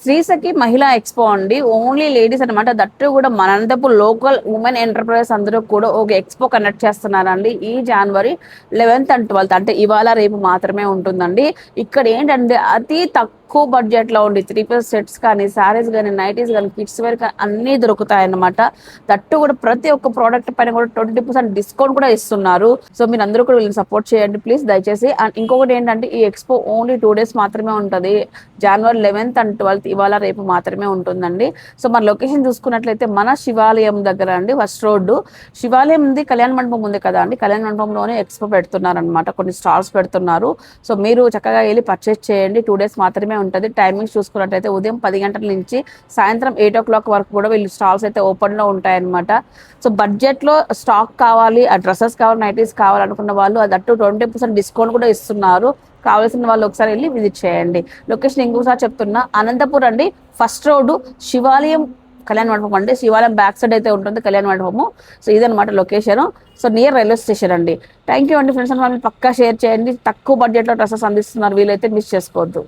శ్రీసఖి మహిళా ఎక్స్పో అండి. Only ladies అనమాట దట్టు కూడా మనంతపు లోకల్ ఉమెన్ ఎంటర్ప్రైజెస్ అందరూ కూడా ఒక ఎక్స్పో కండక్ట్ చేస్తున్నారండి. ఈ జనవరి లెవెన్త్ అండ్ ట్వెల్త్ అంటే ఇవాళ రేపు మాత్రమే ఉంటుందండి. ఇక్కడ ఏంటంటే అతి తక్కువ బడ్జెట్లో ఉండి త్రీ పీస్ సెట్స్ కానీ సారీస్ కానీ నైటీస్ కానీ కిడ్స్ వేర్ కానీ అన్ని దొరుకుతాయి అన్నమాట దట్టు కూడా ప్రతి ఒక్క ప్రోడక్ట్ పైన కూడా ట్వంటీ పర్సెంట్ డిస్కౌంట్ కూడా ఇస్తున్నారు. సో మీరు అందరూ కూడా వీళ్ళని సపోర్ట్ చేయండి ప్లీజ్ దయచేసి. అండ్ ఇంకొకటి ఏంటంటే ఈ ఎక్స్పో ఓన్లీ టూ డేస్ మాత్రమే ఉంటుంది. జనవరి లెవెన్త్ అండ్ ట్వెల్త్ ఇవాళ రేపు మాత్రమే ఉంటుందండి. సో మన లొకేషన్ చూసుకున్నట్లయితే మన శివాలయం దగ్గర అండి ఫస్ట్ రోడ్డు శివాలయం ఉంది కళ్యాణ మండపం ఉంది కదా అండి. కళ్యాణ మండపంలోనే ఎక్స్పో పెడుతున్నారు అనమాట కొన్ని స్టాల్స్ పెడుతున్నారు. సో మీరు చక్కగా వెళ్ళి పర్చేస్ చేయండి. టూ డేస్ మాత్రమే ఉంటుంది. టైమింగ్స్ చూసుకున్నట్టయితే ఉదయం పది గంటల నుంచి సాయంత్రం ఎయిట్ ఓ క్లాక్ వరకు కూడా వీళ్ళు స్టాల్స్ అయితే ఓపెన్లో ఉంటాయన్నమాట. సో బడ్జెట్లో స్టాక్ కావాలి ఆ డ్రెస్సెస్ కావాలి నైటీస్ కావాలనుకున్న వాళ్ళు అది అట్టు ట్వంటీ పర్సెంట్ డిస్కౌంట్ కూడా ఇస్తున్నారు. కావాల్సిన వాళ్ళు ఒకసారి వెళ్ళి విజిట్ చేయండి. లొకేషన్ ఇంకోసారి చెప్తున్నా అనంతపూర్ అండి ఫస్ట్ రోడ్డు శివాలయం కళ్యాణ మండపం అండి. శివాలయం బ్యాక్ సైడ్ అయితే ఉంటుంది కళ్యాణ మండపము. సో ఇదనమాట location so near railway station అండి. థ్యాంక్ యూ అండి ఫ్రెండ్స్ అండ్ వాళ్ళని పక్కా షేర్ చేయండి. తక్కువ బడ్జెట్లో డ్రెస్సెస్ అందిస్తున్నారు వీలైతే మిస్ చేసుకోవద్దు.